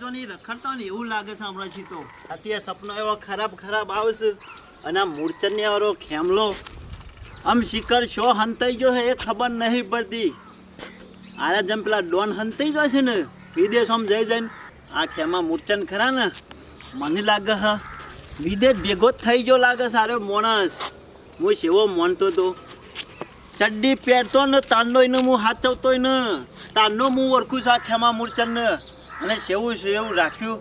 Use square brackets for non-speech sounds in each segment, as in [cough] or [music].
બે રખડતા ને એવું લાગે છે હમણાં છી તો અત્યારે સપનો એવો ખરાબ ખરાબ આવશે અને આ મૂર્છન્ય વાળો ખેમલો આમ શિખર શો હંતાઈ ગયો છે એ ખબર નહીં પડતી. આરે જેમ પેલા ડોન હંતાઈ ગયો છે ને વિદેશ આમ જઈ જઈને આ ખેમા મૂર્છન ખરા ને, મને લાગે હ, વિદેશ ભેગો થઈ ગયો લાગે સારો માણસ. હું સેવો માનતો તો. ચડ્ડી પહેરતો ને તાંડો હું હાચવતો ને તાંડો હું ઓળખું છું આ ખેમા મૂર્છન ને અને સેવું છે એવું રાખ્યું.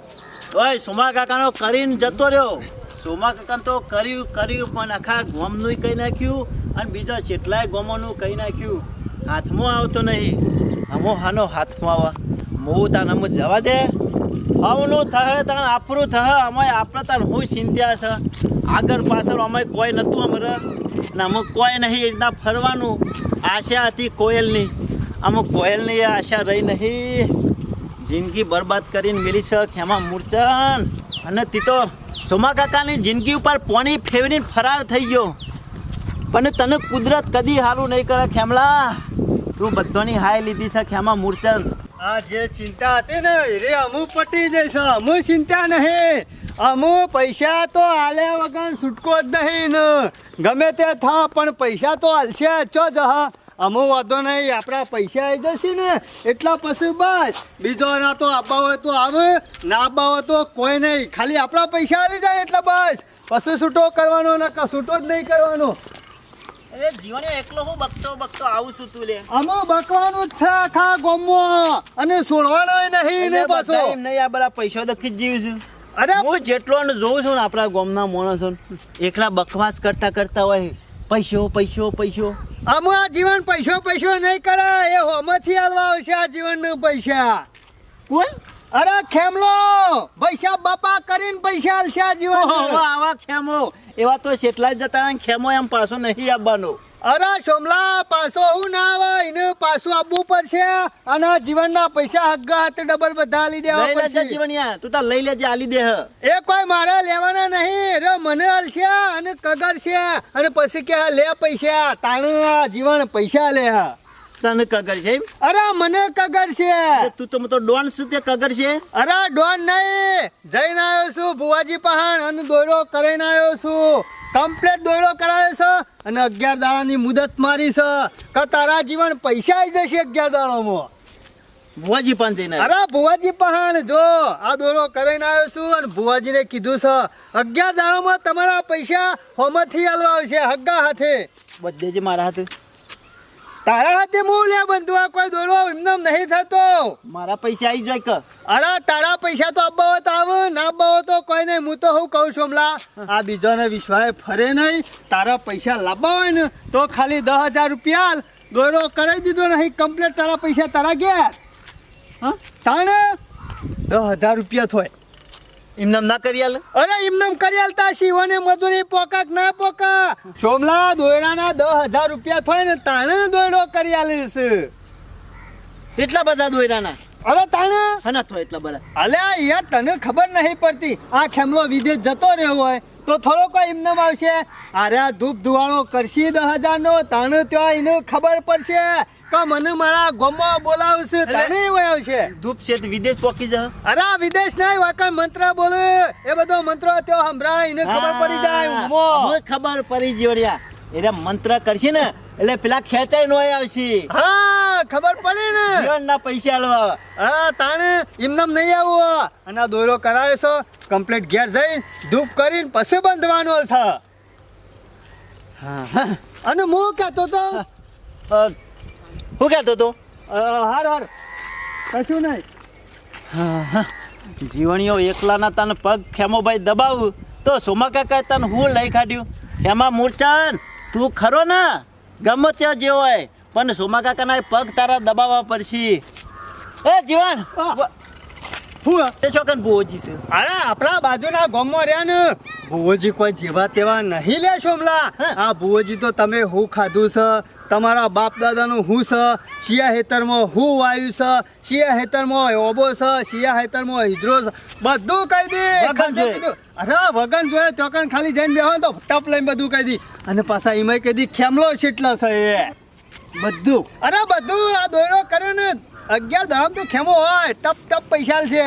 ઓય, સોમા કાકાનો કરીને જતો રહ્યો. સોમા કાકાને તો કર્યું કર્યું, પણ આખા ગોમનું કહી નાખ્યું અને બીજા કેટલાય ગોમોનું કહી નાખ્યું. હાથમાં આવતો નહીં. અમો હાનો હાથમાં આવે. મોં તાન અમુક જવા દે. આવનું થહે તાન આપણું થહે. અમાય આપણે તાન હું ચિંત્યા છે. આગળ પાછળ અમે કોઈ નહોતું અમારે ને અમુક કોઈ નહીં એ ફરવાનું. આશા હતી કોયલની. અમુક કોયલની આશા રહી નહીં. જિંદગી બરબાદ કરીને મિલી છે ખેમા મૂર્છન અને તી તો સોમા કાકાની જિંદગી ઉપર પોણી ફેવરીને ફરાર થઈ ગયો. પણ તને કુદરત કદી હારું નહીં કરે ખેમલા. તું બધાની હાય લીધી છે ખેમા મૂર્ચન આ જે ચિંતા હતી ને રે અમુ પટી જઈશ અમુ ચિંતા નહીં. અમુ પૈસા તો આલ્યા વગર છૂટકો જ નહીં ને. ગમે તે થા પણ પૈસા તો હાલશે ચો જ હા અમુ વાંધો નહીં આપણા પૈસા આવી જશે ને એટલા પછી બસ. બીજો ના તો આપવા હોય તો આવે ના આપવા હોય તો કોઈ નહીં. ખાલી આપણા પૈસા આવી જાય એટલે બસ. પછી છૂટો કરવાનો ને છૂટો જ નહીં કરવાનો. અરે જીવને એકલો હું બકતો બકતો આવું છું તું લે. અમુ બકવાનું જ છે આખા અને છોડવાનો નહીં ને પાછો. એમ નહીં આ બધા પૈસા દખી જ જીવ છું. અરે હું જેટલો ને જોઉં છું ને આપણા ગોમના માણસો એકલા બકવાસ કરતા કરતા હોય. પૈસો પૈસો પૈસો. આમ આ જીવન પૈસો પૈસો નહીં કરે એ હોમાંથી હાલવા આવશે આ જીવનનું પૈસા. કોણ? અરે ખેમલો પૈસા બાપા કરીને પૈસા હાલશે આ જીવન આવા ખેમો. એવા તો કેટલા જ જતા ખેમો એમ પાછો નહીં આવવાનો. અરે સોમલા પાછો હું ના આવે એને પાછું આપવું પડશે. અને જીવનના પૈસા હગ્ગા હાથે ડબલ બધા દેવા લઈ લેજે પડશે. જીવનિયા તું તાર લઈ લેજે આલી દે હ. એ કોઈ મારે લેવાના નહીં. રે મને હાલશે અને કગર છે અને પછી કે લે પૈસા તાણ જીવન પૈસા લે તને કગર છે અરે મને કગર છે. તું તો મતો ડોન શું તે કગર છે? અરે ડોન નહીં. જઈને આવ્યો છું ભુવાજી પહાણ અને દોરો કરીને આવ્યો છું. કમ્પ્લેટ દોરો કરાયો છે અને અગિયાર દાડાની મુદત મારી છે. કે તારા જીવન પૈસા આવી જશે અગિયાર દાડામાં? ભુવાજી પણ જઈને અરે ભુવાજી પહાણ જો. આ દોરો કરીને આવ્યો છું અને ભુવાજીને કીધું છે અગિયાર દાડામાં તમારા પૈસા હોમથી હાલવા આવશે હગ્ગા હાથે. બધે જ મારા હાથે. તારા હાથે હું લે બંધુ આ કોઈ દોડો એમને નહીં થતો. મારા પૈસા આવી જાય કે અરે તારા પૈસા તો અબ્બાવત આવ ના અબ્બાવો તો કોઈ નહીં. હું તો હું કહું છું હમણાં આ બીજાને વિશ્વાસ ફરે નહીં. તારા પૈસા લાવવા હોય ને તો ખાલી દસ હજાર રૂપિયા દોડો કરાવી દીધો નહીં કમ્પ્લેટ તારા પૈસા તારા ગયા હા? તાણે? દસ હજાર રૂપિયા થોય. એમને ના કરિયાલ અરે એમનેમ કરી આલતા શિવને મજૂરી પોકા ના પોકા. સોમલા દોયડાના દસ હજાર રૂપિયા થાય ને તાણે દોયડો કરી છે. એટલા બધા દોયડાના? અરે તાણે? હના થો એટલા બધા? અલ્યા યાર તને ખબર નહીં પડતી. આ ખેમલો વિદેશ જતો રહ્યો હોય તો થોડો કોઈ એમને આવશે. અરે આ ધૂપ ધુવાળો કરશી દસ હજાર નો તાણે ત્યાં એને ખબર પડશે. કે મને મારા ગોમમાં બોલાવશે તને વયો આવશે ધૂપ છે તે વિદેશ પોકી જા. અરે વિદેશ નહીં વાકા મંત્ર બોલે. એ બધો મંત્ર ત્યાં સંભળાય એને ખબર પડી જાય ઉમો. ખબર પડી જીવડિયા. એટલે મંત્ર કરશે ને એટલે પેલા ખેંચાઈ નો આવશે. હા ખબર પડી ને. જીવનના પૈસા આલવા. હા તાણે એમનેમ નહીં આવું. અને આ દોરો કરાયો છો કમ્પ્લીટ ઘેર જઈ ધૂપ કરીને પછી બંધવાનો છે. હા. અને હું કહેતો તો હું કહેતો તો હાર હાર. કશું નહીં. હા, હા. જીવણીઓ એકલાના તને પગ ખેમોભાઈ દબાવું તો સોમા કાકા તને હું લઈ કાઢ્યું? એમાં મૂર્છન તું ખરો ને? ગમે ત્યાં જે હોય. પણ સોમા કાકાના પગ તારા દબાવવા પડશે. એ જીવન. હું તે છોકન બોજી છે? અરે આપણા બાજુના ગામમાં રહ્યા ને. ભુવોજી કોઈ જેવા તેવા નહીં લે સોમલા આ ભુવોજી તો તમે હું ખાધું છે તમારા બાપ દાદાનું હું છે શિયા હેતરમાં હું વાયુ છે શિયા હેતરમાં ઓબો છે શિયા હેતરમાં હિજરો છે બધું કહી દે. અરે વગન જોઈએ ચોકન ખાલી જઈને બેહો તો ટપ લઈને બધું કહી દી. અને પાછા એમાં કહી દી ખેમલો શીટલો છે એ. બધું? અરે બધું આ દોરો કર્યો ને અગિયાર ધામ તો ખેમો હોય, ટપ ટપ પૈસા છે.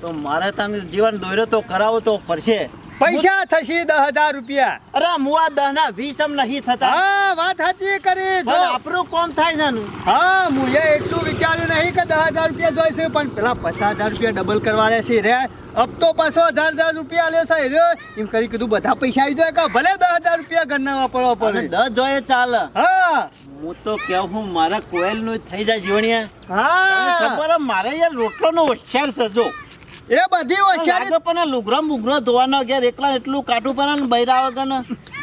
તો મારે તને જીવન દોર્યો તો કરાવો તો પડશે. પૈસા થશે દસ હજાર રૂપિયા. અરે મુઆ દહના વીસ એમ નહીં થતા. હા વાત સાચી કરી. જો. આપણું કોમ થાય છે હા મુએ એટલું વિચાર્યું નહીં કે દસ હજાર રૂપિયા જોઈશે પણ પેલા પચાસ હજાર રૂપિયા ડબલ કરવા છે રે હપ્તો પાછો હજાર હજાર રૂપિયા લે છે રે એમ કરી કીધું બધા પૈસા આવી જાય કે? ભલે દસ હજાર રૂપિયા ઘરના વાપરવા પડે. દસ જોઈએ ચાલે. હા. હું તો કેવું હું મારા કોયલનું થઈ જાય જીવણિયા. હા. મારે યાર રોટલો નો હોશિયાર છે જો. એ બધી હોશિયારી પણ લુગરો મુગરો ધોવાનો ઘેર એકલા એટલું કાટું ને બૈરા વગર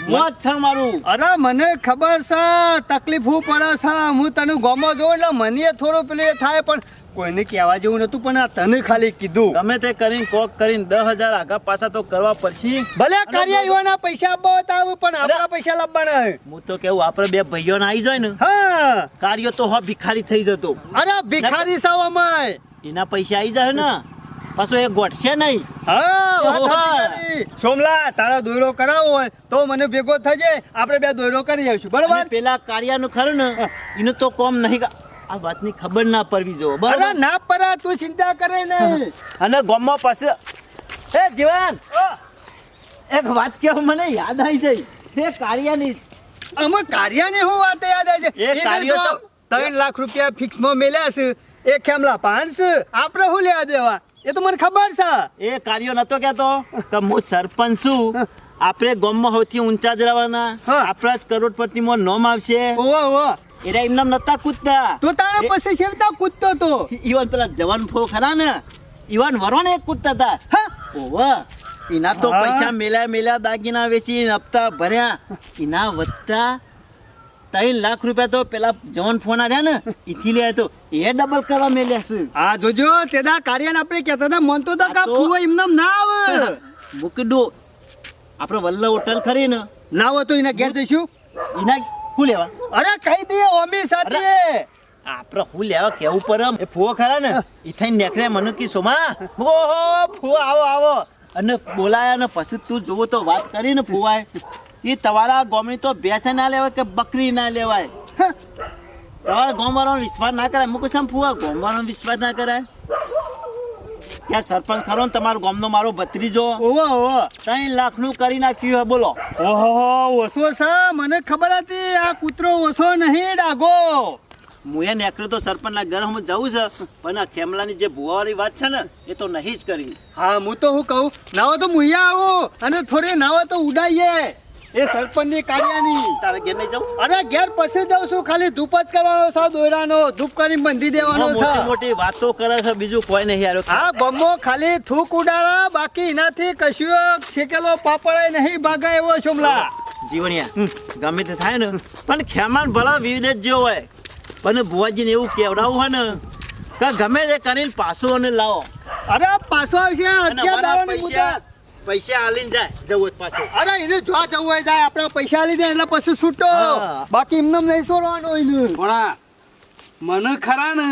મોત છે મારું. અરે મને ખબર છે તકલીફ હું પડે છે. હું તને ગોમો જોઉં એટલે મને થોડું પેલું થાય પણ કોઈને કહેવા જેવું નતું પણ આ તને ખાલી કીધું. ગમે તે કરીને કોક કરીને દસ હજાર આગા પાછા તો કરવા પડશે. ભલે કાર્ય યુવાના પૈસા આપવા આવું પણ આપણા પૈસા લાવવાના હું. તો કેવું આપણે બે ભાઈઓ ને આવી જાય ને હા. કાર્યો તો હો ભિખારી થઈ જતો. અરે ભિખારી સાવ અમાય. એના પૈસા આવી જાય ને. પાછો એ ગોઠશે નહીં. સોમલા તારા દોયરો કરાવવો હોય તો મને ભેગો થજે આપણે બે દોયરો કરી આવીશું. બરાબર? પેલા કાર્યાનું ખરું ને એનું તો કોમ નહીં આ વાતની ખબર ના પડવી જો બરાબર? ના પરા તું ચિંતા કરે નહીં. અને ગામમાં પાસે એ જીવન! એક વાત કેવું મને યાદ આવી જાય. એ કાર્યાની અમે કાર્યાની હું વાત યાદ આવી છે એ એને કાર્ય જો તો- ત્રણ લાખ રૂપિયા ફિક્સમાં મેલ્યા છે. એ ખેમલા પાંચ આપણે શું લેવા દેવા? એ તો મને ખબર છે. એ કાર્યો નતો કેતો કે હું સરપંચ છું. આપણે ગામમાં સૌથી ઊંચા જ રહેવાના. આપણા જ કરોડપતિમાં નોમ આવશે. ઓહો ઓહો. એરા એમના નતા કૂદતા. તો તારે પાસે પછી સેવતા કૂદતો તો? ઈવન પેલા જવાન ફો ખરા ને. ઈવન વરોને એક કૂદતા હતા. ઓહો. એના તો પૈસા મેલ્યા મેલ્યા દાગીના વેચી હપ્તા ભર્યા. એના વધતા ત્રણ લાખ રૂપિયા તો પેલા જવાન ફોન આવ્યા ને ઈથી લે તો. એ ડબલ કરવા મેલ્યા છે. આ જોજો તેદા કાર્યને આપણે કહેતા હતા મન તો કા ફૂવો ફુવા ના આવે. [laughs] મૂકી દો. આપણે વલ્લભ હોટલ ખરી ને. ના હોય તો એના ઘેર જઈશું? એના શું લેવા? અરે કહી દઈએ ઓમી સાથે. આપણે હું લેવા કેવું પર એ ફૂવો ખરા ને ઈ થઈને નીકળે મને કી સોમા ઓહો ફૂવો આવો આવો. અને બોલાયા ને પછી તું જોવો તો વાત કરી ને ફુવાએ એ તમારા ગોમની તો ભેંસે ના લેવાય કે બકરી ના લેવાય? તમારા ગામવાળાનો વિશ્વાસ ના કરાય? મુકે સામ ફુવા ગામવાળાનો વિશ્વાસ ના કરાય? ક્યાં સરપંચ ખરો ને તમારો ગામનો મારો ભત્રીજો? ઓહો ઓહો. ત્રણ લાખનું કરી નાખ્યું હે બોલો. ઓહો ઓછો છે મને ખબર હતી આ કૂતરો ઓછો નહીં ડાગો હું એ નીકળ્યો તો સરપંચના ઘર હું જવું છે પણ આ ખેમલાની જે ભુવાવાળી વાત છે ને એ તો નહીં જ કરી. હા હું તો હું કહું નાવો તો મુયા આવું અને થોડી નાવો તો ઉડાઈએ. એ સરપંચની કાર્યાની તારે ઘેર નહીં જાઉં અરે ઘેર પછી જાઉં છું ખાલી ધૂપ જ કરવાનો છે દોયરાનો. ધૂપ કરી બંધી દેવાનો છે. મોટી વાતો કરે છે બીજું કોઈ નહીં યાર. આ બમ્મો ખાલી થૂક ઉડાડા બાકી એનાથી કશું શેકેલો પાપડ નહીં ભાગા એવો શુમલા. જીવણિયા ગમે તે થાય ને પણ ખેમાન ભલા વિવિધ જ જેવો હોય. પણ ભુવાજીને એવું કેવડાવું હોય ને કે ગમે તે કરીને પાછું અને લાવો. અરે પાછો આવશે અત્યારે પૈસા મુદત. પૈસા આલીને જાય જવું હોય અરે એને જો જવું હોય જાય આપણા પૈસા લીધે એટલે પછી છૂટો. બાકી એમને નહીં છોડવાનો એને ભણા મને ખરા ને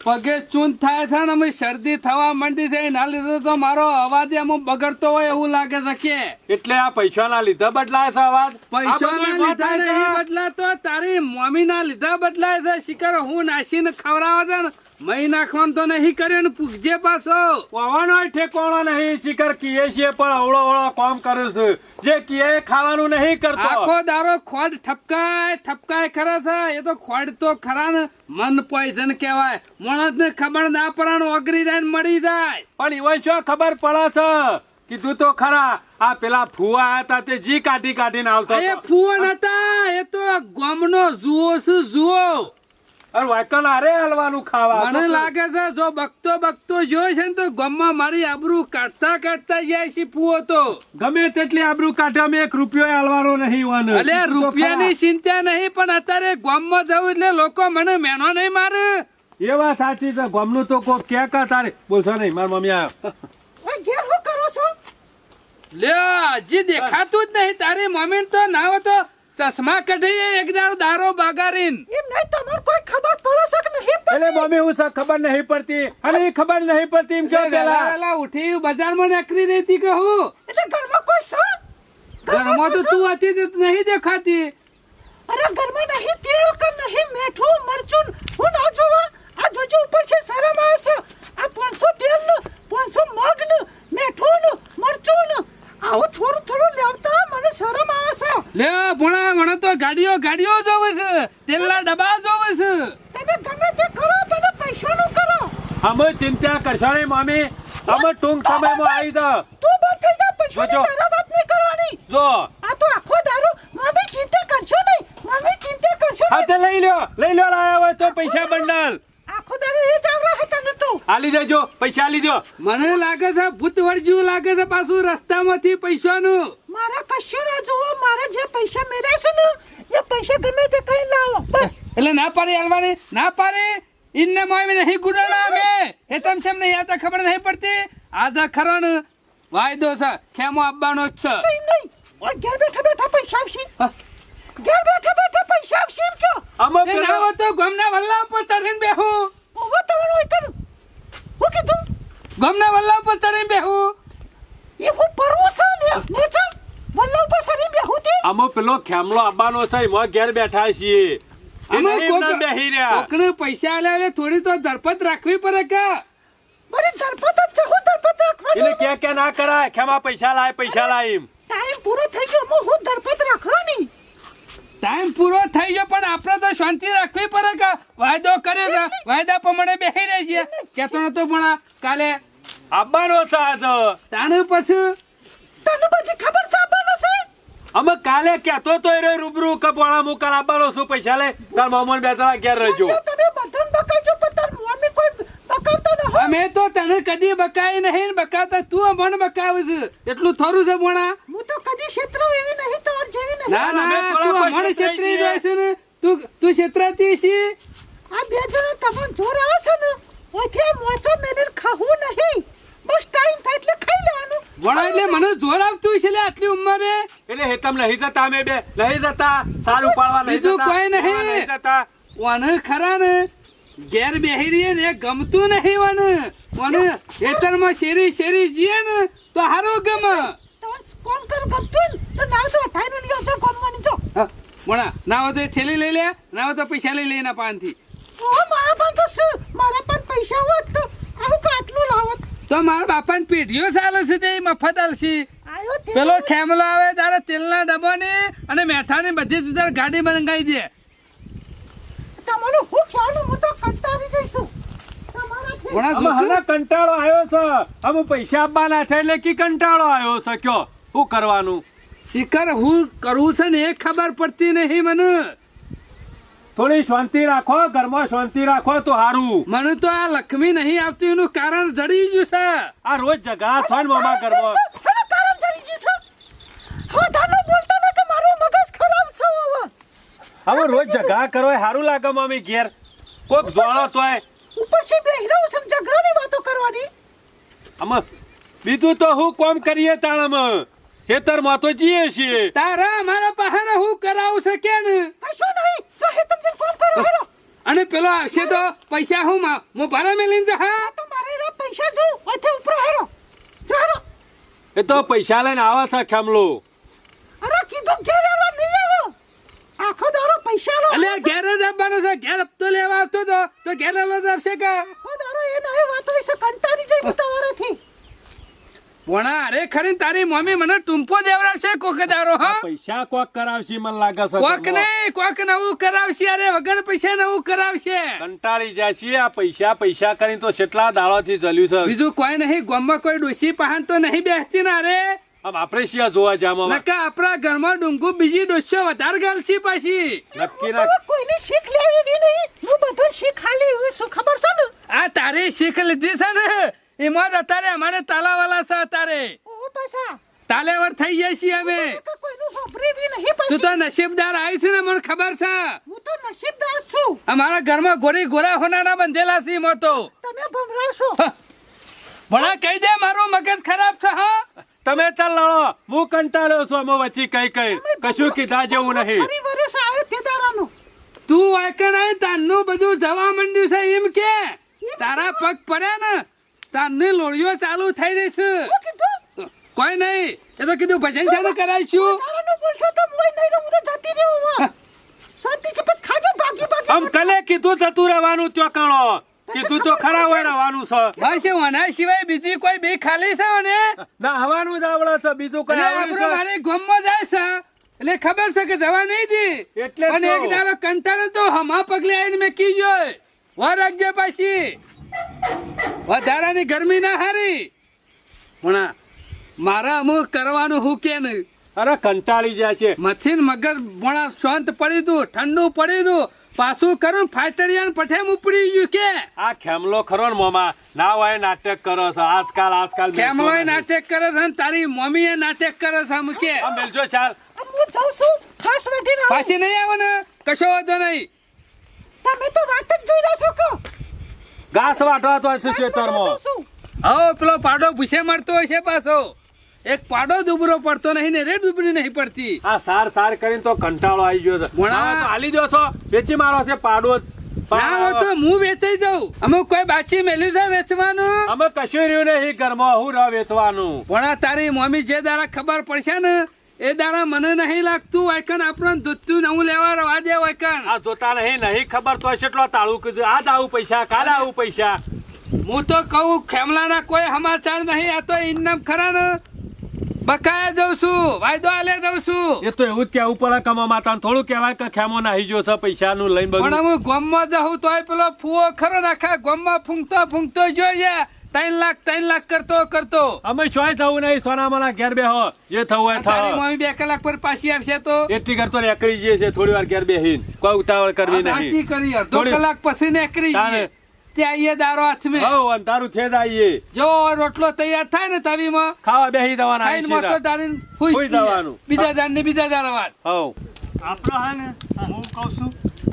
પગે ચૂંદ થાય છે ને અમે શરદી થવા માંડી છે એના લીધે તો મારો અવાજ અમુક બગડતો હોય એવું લાગે છે કે. એટલે આ પૈસા ના લીધે બદલાય છે અવાજ? પૈસા આ લીધા નહીં. બદલાતો તારી મમ્મી ના લીધા બદલાય છે. શિકર હું નાસીને ખવડાવે છે ને મહી નાખવાનું તો નહીં કર્યું ને પૂગજે પાછો. પવાનો ઠેકોણો નહીં શિખર કીએ છીએ પણ અવળો અવળો કામ કરે છે. જે કીએ ખાવાનું નહીં કરતો. આખો દારો ખોડ ઠપકાય ઠપકાય ખરા છે. એ તો ખોડ તો ખરા ને. મન પોઈઝન કહેવાય. માણસ ને ખબર ના પરાણ ઓગરી જાય ને મળી જાય. પણ ઈવન શું ખબર પડે છે? કીધું તો ખરા. આ પેલા ફુવા હતા તે જી કાઢી કાઢીને આવતો એ ફુવા નતા એ તો ગામનો જુઓ છે જુઓ. અરે વાયકલ આરે હલવાનું ખાવા. મને લાગે છે જો બકતો બકતો જોઈ છે ને તો ગમમાં મારી આબરૂ કાઢતા કાઢતા જાય છે ફુવો તો. ગમે તેટલી આબરૂ કાઢે અમે એક રૂપિયો હાલવાનો નહીં. અલે કીધું રૂપિયાની ચિંતા નહીં પણ અત્યારે ગામમાં જવું એટલે લોકો મને મેનો નહીં મારે. એ વાત સાચી છે ગમનું તો કોઈ કે કા તારે? બોલશો નહીં મારી મમ્મી આવ્યો લે હજી દેખાતું જ નહીં તારી મમ્મી તો ના હોય તો ચશ્મા કઢીએ એક દાડો દારો બાગારીન. એમ નહીં તમને કોઈ ખબર પડે છે કે નહીં પડતી? એટલે મમ્મી હું ખબર નહીં પડતી. અને એ ખબર નહીં પડતી એમ કે પેલા. પેલા ઉઠી બજારમાં નકરી રહેતી કે હું? એટલે ઘરમાં કોઈ છે? ઘરમાં તો તું હતી તે નહીં દેખાતી. અરે ઘરમાં નહીં તેલ કે નહીં મેઠું મરચું હું ના જોવા. આ જોજો ઉપર છે સારા માં છે. આ 500 તેલનું 500 મગનું મેઠું નું મરચું નું આવો થોડું થોડું લેવતા મને શરમ આવે છે. લે ભણા મને તો ગાડીઓ ગાડીઓ જોવે છે. તેલના ડબ્બા જોવે છે. તમે ગમે તે કરો પણ પૈસાનું કરો. અમે ચિંતા કરશો નહીં મામી. અમે ટૂંક સમયમાં આવી જા તું બંધ થઈ જા પૈસાની તારા વાત નહીં કરવાની. જો. આ તો આખો દારૂ. મામી ચિંતા કરશો નહીં. મામી ચિંતા કરશો નહીં. હાથે લઈ લ્યો લઈ લ્યો લાયા હોય તો પૈસા બંડલ. આલી દેજો પૈસા આલી દો. મને લાગે છે ભૂત વળજ્યું લાગે છે પાછું રસ્તામાંથી પૈસાનું. મારા કશું ના જુઓ મારા જે પૈસા મેળ્યા છે ને એ પૈસા ગમે તે કઈ લાવો બસ. એટલે ના પાડી હાલવાની ના પાડી. ઇન્ને મોય મેં નહીં ગુડાણા અમે. એ તમ સેમ નહીં આતા ખબર નહીં પડતી. આધા ખરણ વાયદો છે ખેમો આપવાનો જ છે. નહીં નહીં. ઓય ઘેર બેઠા બેઠા પૈસા આવશે. ઘેર બેઠા બેઠા પૈસા આવશે એમ કયો? અમે એ ના હોતો હોય તો ગમના વલ્લા ઉપર ચડીને બેહું. તમારો હોય કરું. હું કીધું? ગમના વલ્લા ઉપર ચડીને બેહું. એ હું પરવો છે ને? ને ચા વલ્લા ઉપર સરી બે હુતી અમે પેલો ખેમલો આવવાનો છે એમાં ઘેર બેઠા છીએ. અમે ના બેહી રહ્યા. કોકને પૈસા આલ્યા એટલે થોડી તો ધરપત રાખવી પડે કે? બરી દરપત જ છે હું દરપત રાખવાની એટલે ક્યાં ક્યાં ના કરાય ખેમા પૈસા લાય પૈસા લાય એમ. ટાઈમ પૂરો થઈ ગયો હું દરપત રાખવાની? ટાઈમ પૂરો થઈ ગયો પણ આપણે તો શાંતિ રાખવી પડે કે વાયદો કર્યો છે વાયદા પ્રમાણે બેસી રહી છે કેતો નતો પણ કાલે આવવાનો છે આજ તાણું પછી તને પછી ખબર છે આપવાનો છે? અમે કાલે કેતો તો એ રૂબરૂ કે પોણા હું કાલ આવવાનો છું પૈસા લે? તાર મામા બે તારા ઘેર રહેજો. તમે બધાને બકાવજો પણ તાર મમ્મી કોઈ બકાવતા ન અમે તો તને કદી બકાય નહીં ને બકાવતા તું મન બકાવે છે. એટલું થરું છે ભણા હું તો કદી ક્ષેત્ર એવી નહીં તો જેવી નહીં. ના અમે ના થઈ છેતરી. જાય છે. ને? તું તું છેતરાતી છે? આ બે જણા તમને જોર આવે છે ને? ઓથે મોચો મેલેલ ખાવું નહીં. બસ ટાઈમ થાય એટલે ખાઈ લેવાનું. વડા એટલે મને જોર આવતું છે લે આટલી ઉંમરે. એટલે હેતમ લહી જતા અમે બે લહી જતા સારું પાડવા બીજું જતા કોઈ નહીં. જતા. ઓને ખરા ને? ઘેર બેહી રહીએ ને ગમતું નહીં ઓને. ઓને ખેતરમાં શેરી શેરી જીએ ને તો હારું ગમે. તમે કોણ કરું ગમતું? તો ના તો અઠાઈ નું લ્યો છો કોમવાની છો હા, ભણા ના હોય તો એ થેલી લઈ લે ના હોય તો પૈસા લઈ લે એના પાનથી. ઓ મારા પણ તો શું? મારા પણ પૈસા હોત તો આવું કાટલું લાવત. તો મારા બાપાને પેઢીઓ ચાલે છે તે મફત આલશી પેલો ખેમલો આવે તારે તેલના ડબ્બાની અને મેઠાની બધી જ તારે ગાડી મંગાવી દે. તમારું હું કહેવાનું હું તો કંટાળી ગઈ છું. આવ્યો છે. અમે પૈસા આપવાના છે એટલે કી કંટાળો આવ્યો છે? કયો? શું કરવાનું? શિખર હું કરવું છે ને એ ખબર પડતી નહીં મને. થોડી શાંતિ રાખો ઘરમાં શાંતિ રાખો તો સારું મને તો આ લક્ષ્મી નહીં આવતી એનું કારણ જડી ગયું છે. આ રોજ જગા થાય ને મામા ઘરમાં. કારણ જડી ગયું છે? હવે ધાનો બોલતા ને કે મારું મગજ ખરાબ છે હવે. હવે રોજ જગા કરો એ સારું લાગે મમ્મી ઘેર. કોક જોડો તોય. ઉપરથી બેહી બે છે ને ઝઘડાની વાતો કરવાની. આમાં બીજું તો હું કોમ કરીએ તાણમ ખેતરમાં તો જીએ છીએ. તારા મારા પહાડે હું કરાવું છે કે ને કશું નહીં. જો હે તમને ફોન કરો હેલો. અને પેલો આવશે તો પૈસા હું માં ભાડા મે લઈને હા? તો મારે રે પૈસા જો. ઓથે ઉપર હેરો જો હેરો એ તો પૈસા લઈને આવા થા ખામલો. અરે કીધું ઘેર આવવા નહીં આવો. આખો દારો પૈસા લો. અલે ઘેર જ આપવાનો છે. ઘેર હપ્તો લેવા આવતો તો તો ઘેર આવવા જ આવશે કે આખો દારો એ નહીં વાતો છે કંટાળી જાય બતાવવાથી ભણા અરે ખરી તારી મમ્મી મને ટુંપો દેવડાવશે કોક દારો હા? પૈસા કોક કરાવશે મને લાગે છે કોક નહીં કોક નવું કરાવશે અરે વગર પૈસા નવું કરાવશે. કંટાળી જશે આ પૈસા પૈસા કરીને તો કેટલા દાડોથી ચલ્યું છે. બીજું કોઈ નહીં ગામમાં કોઈ ડોસી પહાણ તો નહીં બેસતી ના રે. આપણે શિયા જોવા જામાં નકા આપણા ઘરમાં ડુંગુ બીજી ડોસ્યો વધારે ગાલશી પાછી. નક્કી ના કોઈને શીખ લેવી બી નહીં. હું બધું શીખ ખાલી એવી શું ખબર છે ને? આ તારે શીખ લીધી છે ને? એમાં અત્યારે અમારે તાલાવાલા છે અત્યારે. પાછા? તાલેવર થઈ જાય છીએ અમે તું તો નસીબદાર આવી છે ને મને ખબર છે. હું તો નસીબદાર છું. અમારા ઘરમાં ગોરી ગોરા હોનારા બંધેલા છે એમાં તો. તમે ભમરાશો ભણા કહી દે મારું મગજ ખરાબ છે હા. તમે ચાલ લડો હું કંટાળ્યો છું અમે વચ્ચે કઈ કઈ. કશું કીધા જેવું નહીં. તું વાકણ આવી તારનું બધું જવા માંડ્યું છે એમ કે. તારા પગ પડ્યા ને તારની લોળીઓ ચાલુ થઈ રહી છે. કોઈ નહીં. એ તો કીધું ભજન છે કરાવીશું. તારાનો બોલશો તો મોય નહીં હું તો જતી રહું હવે. શાંતિ છે પણ ખાજો ભાગી ભાગી આમ કલે કીધું જતું રહેવાનું ત્યાં કણો કીધું તો ખરા હોય રહેવાનું છે. ભાઈ છે વના સિવાય બીજી કોઈ બે ખાલી છે ને ના હવાનું જ આવડે છે બીજું કઈ એટલે છે. મારે ગમમાં જાય છે. એટલે ખબર છે કે જવા નહીં દી. એટલે અને એક દાડો કંટાળો તો હમા પગલે આવીને મેં કીજો વાર રાખજે પાછી. વધારાની ગરમી ના હારી. ભણા મારા અમુક કરવાનું હું કે નહીં? અરે કંટાળી જાય છે. મથીન મગર ભણા શાંત પડી દઉં ઠંડુ પડી દઉં પાછું કરું ફાટરિયાન પઠેમ ઉપડી ગયું કે? આ ખેમલો ખરો ને મોમા. ના હોય નાટક કરો છો. આજકાલ આજકાલ ખેમલો. નાટક કરે છે ને તારી મમ્મી એ નાટક કરે છે આમ કે? મેલજો ચાલ. હું જાઉં છું. પાછી નહીં આવે ને? કશો વાંધો નહીં. તમે તો વાટ જ જોઈ રહ્યા છો કો? ઘાસ વાટવા તો છે ખેતરમાં જાઉં પેલો પાડો ભૂસે મળતો હોય છે પાછો. એક પાડો દુબરો પડતો નહીં ને રે દુબરી નહીં પડતી. આ સાર સાર કરીને તો કંટાળો આવી ગયો છે. ભણા. હાલી દો છો. વેચી મારો છે પાડો. ના તો હું વેચાઈ જાઉં. અમુક કોઈ બાચી મેલ્યું છે વેચવાનું? અમે કશું રહ્યું નહીં ઘરમાં હું રહ વેચવાનું. ભણા તારી મમ્મી જે દાડા ખબર પડશે ને એ દાડા મને નહીં લાગતું વાયકન આપણને દૂધતું નવું લેવા રવા દે વાયકન આ જોતા નહીં નહીં ખબર તો એટલો તાળું કીધું. આજ આવું પૈસા કાલે આવું પૈસા. હું તો કહું ખેમલાના કોઈ સમાચાર નહીં આ તો ઇન્નામ ખરા ને. બકાયા દઉં છું વાયદો આલે દઉં છું. એ તો એવું જ કેવું પડે કમા માતા થોડું કેવાય કે ખેમો નાહી ગયો છે પૈસા નું લઈને પણ હું ગોમમાં જઉં તોય પેલો ફૂવો ખરો નાખા ગોમમાં ફૂંકતો ફૂંકતો જોઈએ ત્રણ લાખ ત્રણ લાખ કરતો કરતો. અમે ચોય થવું નહીં સોનામાના ઘેર બેહો. જે થવું હોય થાવ. મમ્મી બે કલાક પર પાછી આવશે તો? એટલી કરતો રેકડી જઈએ છે થોડી વાર ઘેર બેહીન. કોઈ ઉતાવળ કરવી નહીં. કરી અડધો કલાક પછી ને એકરી જઈએ ત્યાં આઈએ દારો હાથમાં હવ અંધારું છે જ આઈએ જો રોટલો તૈયાર થાય ને તવીમાં ખાવા બેહી જવાના આઈ મોટો. ફૂઈ ફૂઈ જવાનું. બીજા દાડ ને બીજા દાડ વાત હો આપણો હા ને હું કહું છું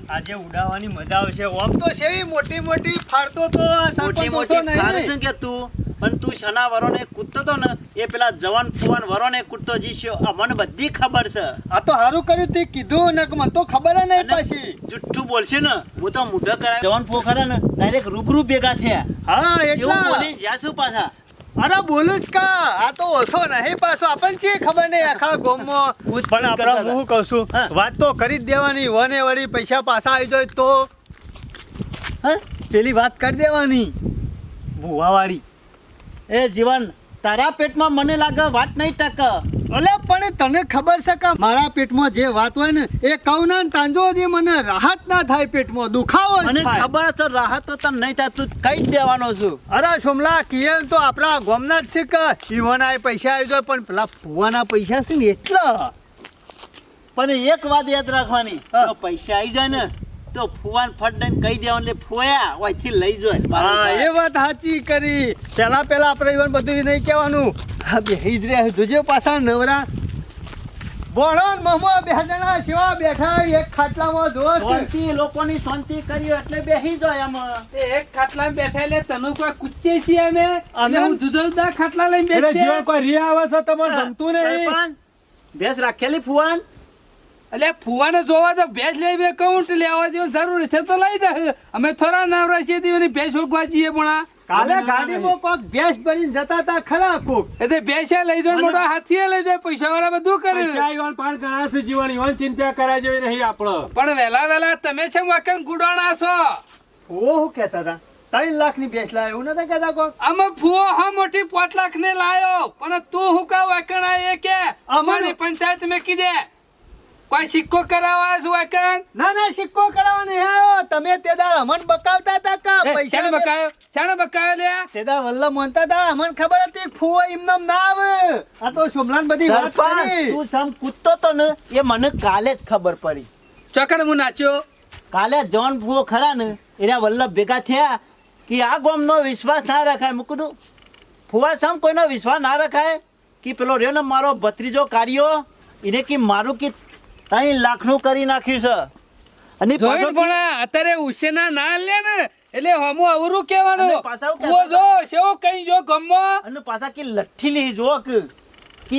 આજે ઉડાવવાની મજા આવશે ઓમ તો સેવી મોટી મોટી ફાડતો તો આ મોટી મોટી ઓછો છે કે તું? પણ તું શના વરોને કૂદતો તો ને એ પેલા જવાન ફુવાન વરોને કૂદતો જીશ્યો આ મને બધી ખબર છે. આ તો સારું કર્યું તે કીધું ને મને તો ખબર નહીં પાછી. જુઠ્ઠું બોલશે ને હું તો મોઢો કરાય. જવાન ફો ખરા ને ડાયરેક્ટ રૂબરૂ ભેગા થયા. હા એટલે. બોલી જ્યાં શું પાછા? અરે બોલું જ કા. આ તો ઓછો નહીં પાછો આપણને છે ખબર નહીં આખા ગામમાં. પણ આપણે હું કહું છું વાત તો કરી જ દેવાની. વને વળી પૈસા પાછા આવી જાય તો? હા? પેલી વાત કરી દેવાની. ભૂવાવાળી. એ જીવન તારા પેટમાં મને લાગે વાત નહીં ટક. અલે પણ તને ખબર છે કે મારા પેટમાં જે વાત હોય ને એ કહું ના તાંજો મને રાહત ના થાય પેટમાં દુખાવો મને ખબર છે રાહત તો તને નહીં થાય તું કઈ જ દેવાનો છું. અરે સોમલા કિયલ તો આપણા ગોમના જ છે કે ઈવોના પૈસા આવી જાય પણ પેલા ફુવાના પૈસા છે ને એટલા. પણ એક વાત યાદ રાખવાની પૈસા આવી જાય ને તો ફુવાન ફટ કહી દેવાનું એટલે ફોયા ઓયથી લઈ જોય હા એ વાત સાચી કરી. પેલા પેલા આપણે ઈવન બધું નહીં કહેવાનું. હા બેહી જ રહ્યા જોજો પાછા નવરા. બોળોન ને મહમો બે જણા સેવા બેઠા એક ખાટલામાં જો શાંતિ લોકોની શાંતિ કરી એટલે બેસી જાય આમાં. એક ખાટલા બેઠા એટલે તને કોઈ કુચ્ચે છીએ અમે? અને હું જુદા જુદા ખાટલા લઈને એટલે બેઠે કોઈ રિયા આવે છે તમને જમતું નહીં. ભેંસ રાખેલી ફુવાન? એટલે ફુવાને જોવા તો ભેંસ લઈ બે લેવા દેવું જરૂર છે તો લઈ દે અમે થોડા નવરા છીએ તેની ભેંસ ઉગવા જઈએ પણ. કાલે ગાડીમાં કોક ભેંસ ભરીને જતા હતા ખરા કોક એટલે ભેંસે લઈ જાય મોટો હાથીએ લઈ જાય પૈસા વાળા બધું કરે. પૈસા પાર ગણા છે જીવન ઈવન ચિંતા કરાય જેવી નહીં આપણો. પણ વહેલા વહેલા તમે છે વાકન ગુડાણા છો? ઓ હું કહેતા હતા? ત્રણ લાખની ભેંસ લાયો એવું નતા કેતા કોક? આમાં ફુઓ હા મોટી પાંચ લાખ ને લાયો પણ તું હું કા વાકણા એ કે? અમારી પંચાયત મેં કીધે. કોઈ સિક્કો કરાવવા છું વાકણ ના ના સિક્કો કરાવવા નહીં આવ્યો. તમે તે દાર અમન બકાવતા હતા કા પૈસા પૈસા બકાયો? શાને બકાયો લે? તે દાર વલ્લભ માનતા હતા. અમને ખબર હતી ફુવા ઇમનમ ના આવે. આ તો સોમલાન બધી વાત કરી. તું સમ કૂદતો તો ને એ મને કાલે જ ખબર પડી. ચોકડ હું નાચ્યો. કાલે જોન ભૂવો ખરા ને એના વલ્લભ ભેગા થયા કે આ ગોમનો વિશ્વાસ ના રખાય. મૂકું ફુવા સમ કોઈનો વિશ્વાસ ના રખાય? કે પેલો રહ્યો ને મારો ભત્રીજો કાર્યો એને કે મારું કે ત્રણ લાખનું કરી નાખ્યું છે. અને પાછો પણ અત્યારે ઉશેના ના લે ને એટલે હમું અવરું કહેવાનું. આવું જો સેવો કઈ જો ગમો. અને પાછા કે લઠ્ઠી લે જો કે.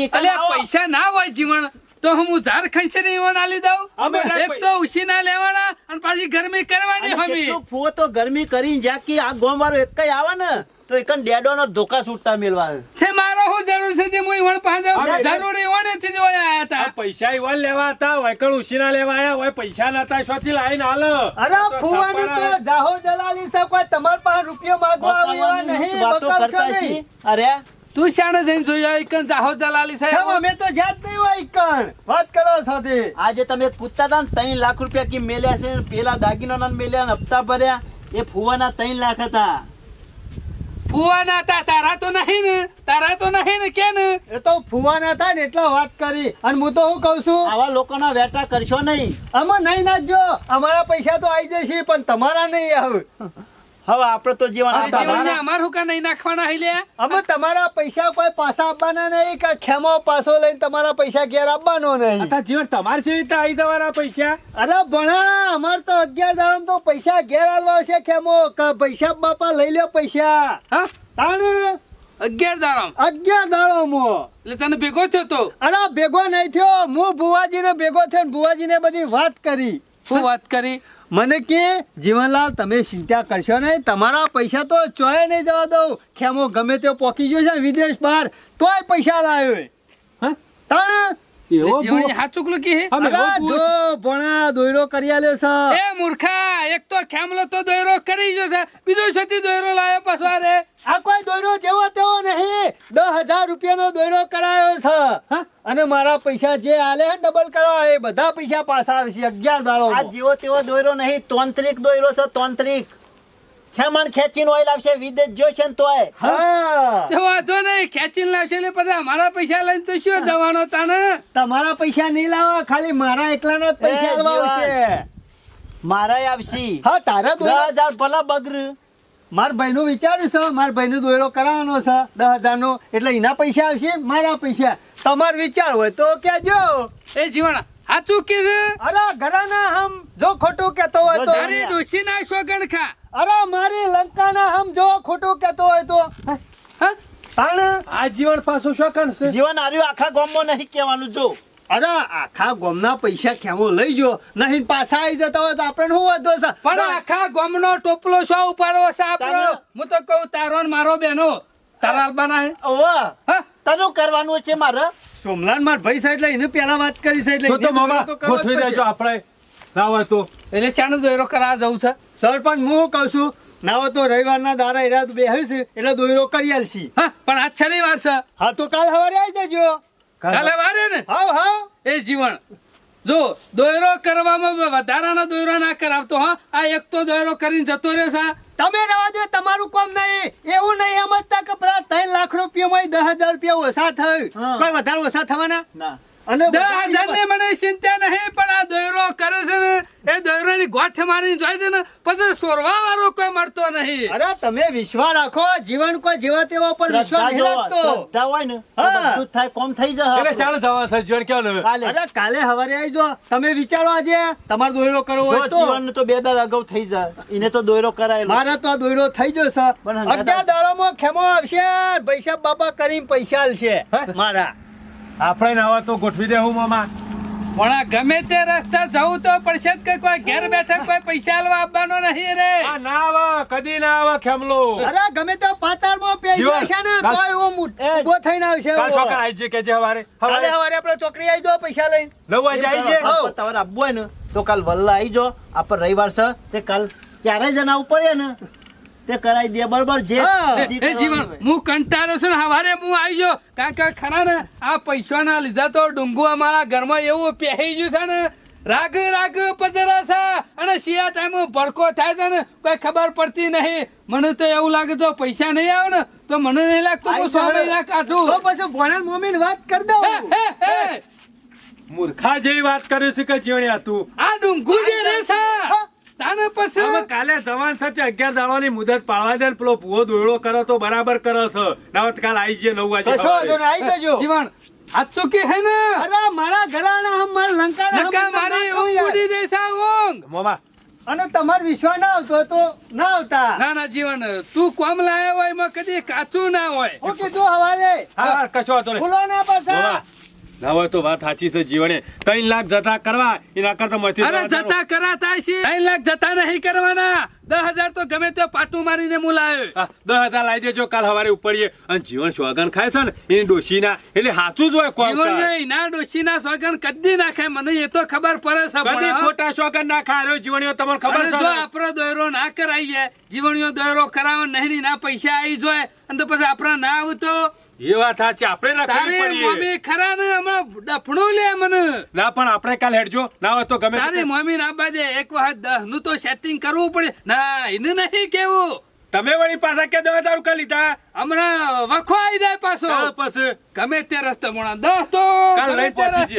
આવો. પૈસા ના હોય જીવન તો હું ઝાર ખંચે ને ઈવન આલી દઉં? અમે એક તો ઉશી ના લેવાના અને પાછી ગરમી કરવાની હમી. ફુવો તો ગરમી કરીને જ્યાં કે આ ગોમ વાળો એક આવે ને. તો એક ડેડો નો ધોકા છૂટતા મેળવા છે મારો હું જરૂર છે તે હું વણ પાસે અરે, જરૂર ઈવનથી જો આયા હતા. પૈસા ઈવન લેવા હતા વૈકળ ઉશીના લેવા આયા હોય પૈસા નતા સોથી લાઈન હાલ. અરે ફુવાની તો જાહો દલાલી છે કોઈ તમાર પાસે રૂપિયો માંગવા આવ્યો નહીં વાતો કરતા છે? અરે તું શાણે જઈને જોયો એક જાહો દલાલી સાહેબ. અમે તો જાત નહીં હોય ઈકણ વાત કરો છો આજે તમે કૂદતા હતા ને ત્રણ લાખ રૂપિયા કી મેલ્યા છે ને પેલા દાગીનો મેલ્યા ને હપ્તા ભર્યા. એ ફુવાના ત્રણ લાખ હતા. ફુવાના તા તારા તો નહીં ને તારા તો નહીં ને કે ને એ તો ફુવાના થાય ને એટલા વાત કરી. અને હું તો હું કહું છું આવા લોકોના વેટા કરશો નહીં. અમે નહીં નાખજો. અમારા પૈસા તો આવી જશે પણ તમારા નહીં આવે. હવે આપણે તો જીવન. અમાર હુકા નહીં નાખવાના હઈ લે. અમે તમારા પૈસા કોઈ પાછા આપવાના નહીં કે ખેમો પાછો લઈને તમારા પૈસા ઘેર આપવાનો નહીં. અત્યારે જીવન તમારે જેવી રીતે આવી તમારા પૈસા? અરે ભણા અમાર તો અગિયાર દાડમ તો પૈસા ઘેર આલવા છે ખેમો. કે પૈસા બાપા લઈ લ્યો પૈસા. હા? તાણ? અગિયાર દારામ અગિયાર દાડમો. એટલે તને ભેગો થયો તો? અરે ભેગો નહીં થયો. હું ભુવાજીને ભેગો થયો ને ભુવાજીને બધી વાત કરી. શું વાત કરી? મને કે જીવનલાલ તમે ચિંતા કરશો નહીં. તમારા પૈસા તો ચોય નહીં જવા દઉં. ખેમો ગમે તે પોકી ગયો છે વિદેશ બહાર તોય પૈસા લાવ્યો હા? તાણ એવો જીવન ભૂ- હાચુક લખી હે? અમે એવો અરે ભૂ- જો ભણા દોયડો કરી આલ્યો છે. એ મૂર્ખા એક તો ખેમલો તો દોયરો કરી ગયો છે. બીજો છતી દોયરો લાવ્યો પાછો અરે આ કોઈ દોયડો જેવો તેવો નહીં. દસ હજાર રૂપિયાનો દોયડો કરાયો છે. અને મારા પૈસા જે આલે ડબલ કરવા એ બધા પૈસા પાછા આવશે અગિયાર દાડો આ જેવો તેવો દોયરો નહીં તોંત્રિક દોયરો છે તોંત્રિક. ખેમણ ખેંચીને ઓઇલ આવશે વિદેશ જોશે ને તોય. હા. તો વાંધો નહીં ખેંચીને લાવશે એટલે પછી અમારા પૈસા લઈને તો શું જવાનો તાને? તમારા પૈસા નહીં લાવવા ખાલી મારા એકલાના પૈસા લાવશે મારા. આવશે. હા તારા દસ હજાર ભલા બગર. મારા ભાઈનું વિચાર્યું છે મારા નું દોયરો કરાવવાનો છે દસ હજાર નો એટલે એના પૈસા આવશે મારા પૈસા. તમાર વિચાર હોય તો કહેજો. એ જીવણ સાચું કે છે અરે ઘરાના હમ જો ખોટું કેતો હોય તો. તારી ડોશી ના શોગણ ખા. અરે મારી લંકાના હમ જો ખોટું કેતો હોય તો. હા? આ જીવન પાછું શું કરશે જીવન આર્યું આખા ગામમાં નહીં કહેવાનું જો. અરે આખા ગોમના પૈસા ખેમો લઈ જો. નહીં પાછા આવી જતા હોય તો આપણે શું વાંધો છે? પણ આખા ગામનો ટોપલો શો ઉપાડવો છે આપણો? હું તો કહું તારો ને મારો બેનો. તારા આલબાના હે. ઓવા તનું કરવાનું છે મારે? સોમલાલ માર ભાઈ સાહેબ એટલે એને પેલા વાત કરી છે એટલે તો મામા ગોઠવી દેજો આપણે. ના હોય તો? એટલે ચાનો દોયરો કરાવવા જવું છે. સરપંચ હું કહું છું? ના હોય તો રવિવારના દારા એરા બે હશે એટલે દોયરો કરી આલશી. હા પણ આજ છેલ્લી વાર છે. હા તો કાલ સવારે આવી જજો. કાલે વારે ને? હાવ હાવ. એ જીવન જો દોયરો કરવામાં વધારાનો દોયરો ના કરાવતો હા. આ એક તો દોયરો કરીને જતો રહેશે તમે રહેવા દો તમારું કામ નહીં. એવું નહીં સમજતા કે પેલા ત્રણ લાખ રૂપિયામાં દસ હજાર રૂપિયા ઓછા થયું. કોઈ વધારે ઓછા થવાના? ના. અને દસ હજાર ને મને ચિંતા નહીં પણ આ દોયરો કરે છે ને એ દોયરો ની ગોઠ મારી જાય છે ને પછી સોરવા વાળો કોઈ મળતો નહીં. અરે તમે વિશ્વાસ રાખો જીવન કોઈ જેવા તેવા પર વિશ્વાસ નહીં રાખતો. શ્રદ્ધા હોય ને બધું થાય કોમ થઈ એટલે જાય ચાલો થાય જીવન કેવું ને કાલે. અરે કાલે સવારે આવી જો તમે વિચારો આજે તમારો દોયરો કરવો હોય તો. જીવન તો બે દાડા અગાઉ થઈ જાય એને તો દોયરો કરાયેલો મારે તો આ દોયરો થઈ જશે. સર અગિયાર દાડામાં ખેમો આવશે. પૈસા બાપા કરીને પૈસા આલશે. મારા. આપણે નવા તો ગોઠવી દેવું મામા. પણ આ ગમે તે રસ્તા જવું તો પડશે કે કોઈ ઘેર બેઠા કોઈ પૈસા આલવા આપવાનો નહીં રે. ના આવે કદી ના આવે ખેમલો. અરે ગમે તે પાતાળમાં પેજો જીવન, છે ને કોઈ મુ- એ, ઊભો થઈને આવશે કાલ છોકરા આવી જઈએ કે જે હવારે. હવારે હવારે આપણે ચોકડી આવી જો પૈસા લઈને. આવી જઈએ હઉ. તમારે આપવું હોય ને તો કાલ વલ્લા આવી જો આપણે રવિવાર છે તે કાલ ચારે જણા ઉપર ને. તે કરાઈ દે બરોબર જે એ જીવન હું કંટાળો છું હવારે હું આવી ગયો. કારણ કે ખરા ને આ પૈસાના લીધા તો ડુંગુ અમારા ઘરમાં એવું પહેરી ગયું છે ને રાગ રાગ પધરા છે. અને શિયા ટાઈમ ભડકો થાય છે ને કોઈ ખબર પડતી નહીં. મને તો એવું લાગે તો પૈસા નહીં આવે ને તો મને નહીં લાગતું હું સો મહિના કાઢું. તો પછી ભોળા મમ્મી વાત કરી દઉં. મૂર્ખા જેવી વાત કરે છે કે જીવણ્યા તું. આ ડુંગુ જે રે છે પછી હવે કાલે જવાન સાથે અગિયાર દાડાની મુદત પાડવા દે ને પેલો ભૂવો દોયડો કરો તો બરાબર કરો છો. નવત કાલ આવી જઈએ નવ વાગે આવી જજો. જીવન આ તો કે હે ને? અરે મારા ઘરાના હમ મારા લંકા લંકા મારી ઊંઘ ઉડી આ ઊંઘ? મામા. અને તમારો વિશ્વાસ ના આવતો તો ના આવતા. ના ના જીવન તું કોમ લાયો હોય એમાં કદી કાચું ના હોય. હું કીધું હવાલે. હા કશો તો ફૂલો ના પાછા ના તો વાત સાચી છે જીવણે. ત્રણ લાખ જતા કરવા એના કરતા મથી અરે જતા કરાતા છે. ત્રણ લાખ જતા નહીં કરવાના. દસ હજાર તો ગમે તે પાટું મારીને હા, દસ હજાર લાવી દેજો કાલ સવારે ઉપડીએ. અને જીવન સોગન ખાય છે ને એની ડોશીના. એટલે સાચું જ હોય જીવન. નહીં ના ડોશીના સોગન કદી નાખે મને એ તો ખબર પડે છે કદી ખોટા સ્વાગન ના ખાય. રહ્યો જીવણીઓ તમને ખબર છે જો ને? આપણો દોયરો ના કરાઈએ જીવણીઓ દોયરો કરાવો નહીં ના પૈસા આવી જોઈએ અને તો પછી આપણા ના આવું તો એ વાત સાચી આપણે રાખવી તારે મમ્મી ખરા ને? હમણાં ડફણો લે મને. ના પણ આપણે કાલ હેડજો. ના હોય તો ગમે તારી મમ્મી ના બાજે એક વખત દહનું તો સેટિંગ કરવું પડે. ના એને નહીં કેવું. તમે વળી પાછા કે દસ હજાર રૂપિયા લીધા હમણાં વખો આવી જાય પાછો. પછી. ગમે તે રસ્તે મોણા દસ તો કાલ લઈ પહોંચી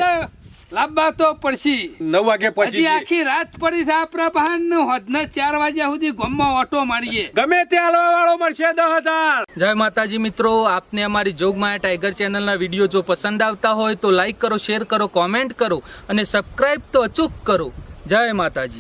લાંબા તો પડશી. નવ વાગે પછી આખી રાત પડી છે આપણા બહાર હોદના ચાર વાગ્યા સુધી ગામમાં ઓટો મારીએ. ગમે ત્યાં વાળો મળશે દસ હજાર. જય માતાજી મિત્રો આપને અમારી જોગમાયા ટાઈગર ચેનલના વીડિયો જો પસંદ આવતા હોય તો લાઈક કરો શેર કરો કોમેન્ટ કરો અને સબસ્ક્રાઈબ તો અચૂક કરો. જય માતાજી.